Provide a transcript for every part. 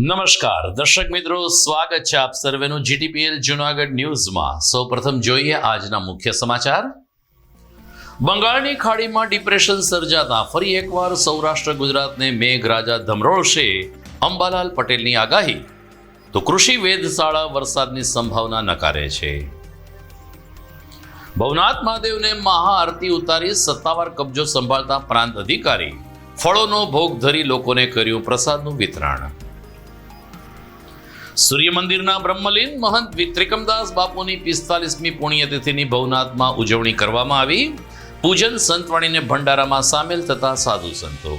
નમસ્કાર. દર્શક મિત્રો, સ્વાગત છે આપ સર્વેનું જીટીપીએલ જુનાગઢ ન્યૂઝમાં. સૌપ્રથમ જોઈએ આજના મુખ્ય સમાચાર. બંગાળની ખાડીમાં ડિપ્રેશન સર્જાતા ફરી એકવાર સૌરાષ્ટ્ર ગુજરાતને મેઘરાજા ધમરોળશે અંબાલાલ પટેલની આગાહી. તો કૃષિ વેધશાળા વરસાદની સંભાવના નકારે છે. ભવનાથ મહાદેવને મહાઆરતી ઉતારી સત્તાવાર કબજો સંભાળતા પ્રાંત અધિકારી. ફળોનો ભોગ ધરી લોકોને કર્યું પ્રસાદનું વિતરણ. સૂર્ય મંદિરના બ્રહ્મલીન મહંત ત્રિકમદાસ બાપુની પિસ્તાલીસમી પુણ્યતિથિની ભવનાથમાં ઉજવણી કરવામાં આવી. પૂજન સંતવાણીને ભંડારામાં સામેલ થતા સાધુ સંતો.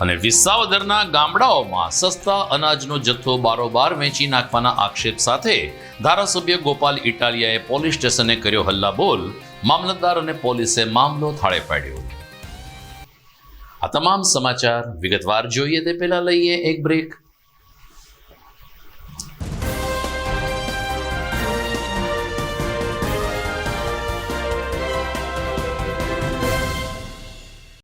અને વિસાવદરના ગામડાઓમાં સસ્તા અનાજનો જથ્થો બારોબાર વેચી નાખવાના આક્ષેપ સાથે ધારાસભ્ય ગોપાલ ઇટાલિયાએ પોલીસ સ્ટેશને કર્યો હલ્લાબોલ. મામલતદાર અને પોલીસે મામલો થાળે પાડ્યો. આ તમામ સમાચાર વિગતવાર જોઈએ તે પહેલા લઈએ એક બ્રેક.